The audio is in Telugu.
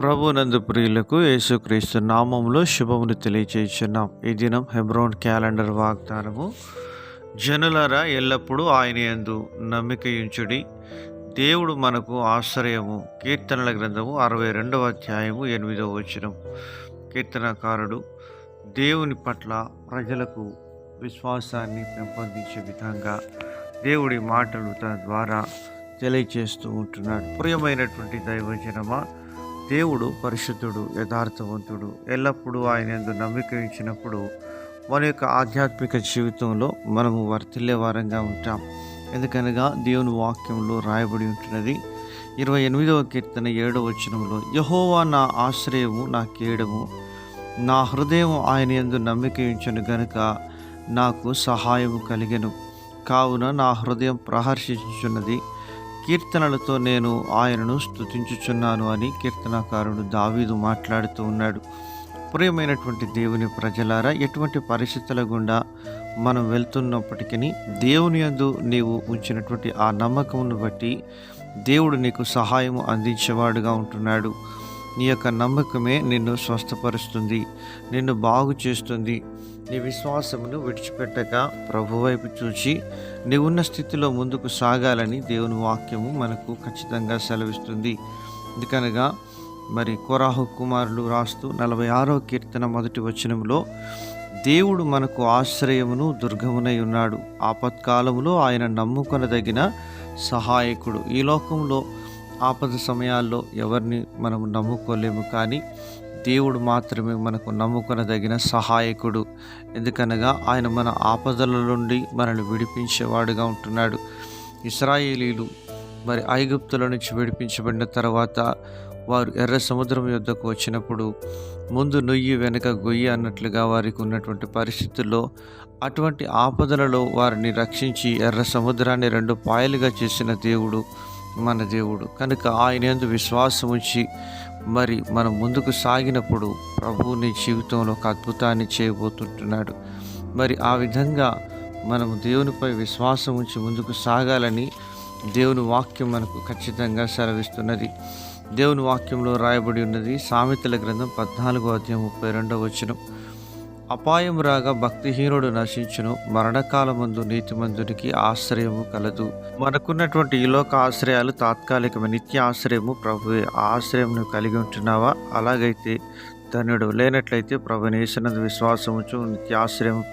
ప్రభునందు ప్రియులకు యేసుక్రీస్తు నామంలో శుభమును తెలియచేస్తున్నాం ఈ దినం హెబ్రోన్ క్యాలెండర్ వాగ్దానము జనులరా ఎల్లప్పుడూ ఆయన ఎందు నమ్మికయుంచుడి. దేవుడు మనకు ఆశ్రయము. కీర్తనల గ్రంథము అరవై రెండవ అధ్యాయము ఎనిమిదవ వచనం. కీర్తనకారుడు దేవుని పట్ల ప్రజలకు విశ్వాసాన్ని పెంపొందించే విధంగా దేవుడి మాటలు తన ద్వారా తెలియచేస్తూ ఉంటున్నాడు. ప్రియమైనటువంటి దైవజనమా దేవుడు పరిశుద్ధుడు యథార్థవంతుడు. ఎల్లప్పుడూ ఆయన ఎందు నమ్మిక ఇచ్చినప్పుడు మన యొక్క ఆధ్యాత్మిక జీవితంలో మనము వర్తిల్లే వారంగా ఉంటాం. ఎందుకనగా దేవుని వాక్యంలో రాయబడి ఉంటున్నది ఇరవై ఎనిమిదవ కీర్తన ఏడవ వచనంలో యహోవా నా ఆశ్రయము నా కీడము నా హృదయం ఆయన ఎందు నమ్మిక ఉంచను గనుక నాకు సహాయము కలిగెను. కావున నా హృదయం ప్రహర్షించున్నది కీర్తనలతో నేను ఆయనను స్తుతించుచున్నాను అని కీర్తనకారుడు దావీదు మాట్లాడుతూ ఉన్నాడు. ప్రియమైనటువంటి దేవుని ప్రజలారా ఎటువంటి పరిస్థితుల గుండా మనం వెళ్తున్నప్పటికీ దేవుని యందు నీవు ఉంచినటువంటి ఆ నమ్మకమును బట్టి దేవుడు నీకు సహాయం అందించేవాడుగా ఉంటున్నాడు. నీ యొక్క నమ్మకమే నిన్ను స్వస్థపరుస్తుంది నిన్ను బాగు చేస్తుంది. నీ విశ్వాసమును విడిచిపెట్టక ప్రభు వైపు చూచి నీవున్న స్థితిలో ముందుకు సాగాలని దేవుని వాక్యము మనకు ఖచ్చితంగా సెలవిస్తుంది. ఎందుకనగా మరి కొరాహు కుమారులు రాస్తూ నలభై ఆరో కీర్తన మొదటి వచనంలో దేవుడు మనకు ఆశ్రయమును దుర్గమునై ఉన్నాడు. ఆపత్కాలములో ఆయన నమ్ముకొనదగిన సహాయకుడు. ఈ లోకంలో ఆపద సమయాల్లో ఎవరిని మనం నమ్ముకోలేము కానీ దేవుడు మాత్రమే మనకు నమ్ముకొనదగిన సహాయకుడు. ఎందుకనగా ఆయన మన ఆపదల నుండి మనల్ని విడిపించేవాడుగా ఉంటున్నాడు. ఇస్రాయేలీలు మరి ఐగుప్తుల నుంచి విడిపించబడిన తర్వాత వారు ఎర్ర సముద్రం యొద్దకు వచ్చినప్పుడు ముందు నొయ్యి వెనుక గొయ్యి అన్నట్లుగా వారికి ఉన్నటువంటి పరిస్థితుల్లో అటువంటి ఆపదలలో వారిని రక్షించి ఎర్ర సముద్రాన్ని రెండు పాయలుగా చేసిన దేవుడు మన దేవుడు. కనుక ఆయన ఎందు విశ్వాసం ఉంచి మరి మనం ముందుకు సాగినప్పుడు ప్రభువు నీ జీవితంలో ఒక అద్భుతాన్ని చేయబోతుంటున్నాడు. మరి ఆ విధంగా మనం దేవునిపై విశ్వాసం ఉంచి ముందుకు సాగాలని దేవుని వాక్యం మనకు ఖచ్చితంగా సెలవిస్తున్నది. దేవుని వాక్యంలో రాయబడి ఉన్నది సామెతల గ్రంథం పద్నాలుగో అధ్యాయం ముప్పై రెండవ వచనం. అపాయం రాగా భక్తిహీనుడు నశించును. మరణకాలమందు నీతిమంతునికి ఆశ్రయము కలదు. మనకున్నటువంటి ఈ లోక ఆశ్రయాలు తాత్కాలికమైన నిత్య ఆశ్రయము ప్రభువే. ఆశ్రయం కలిగి ఉంటున్నావా? అలాగైతే ధన్యుడు. లేనట్లయితే ప్రభు నేసినందు విశ్వాసముచు నిత్య ఆశ్రయం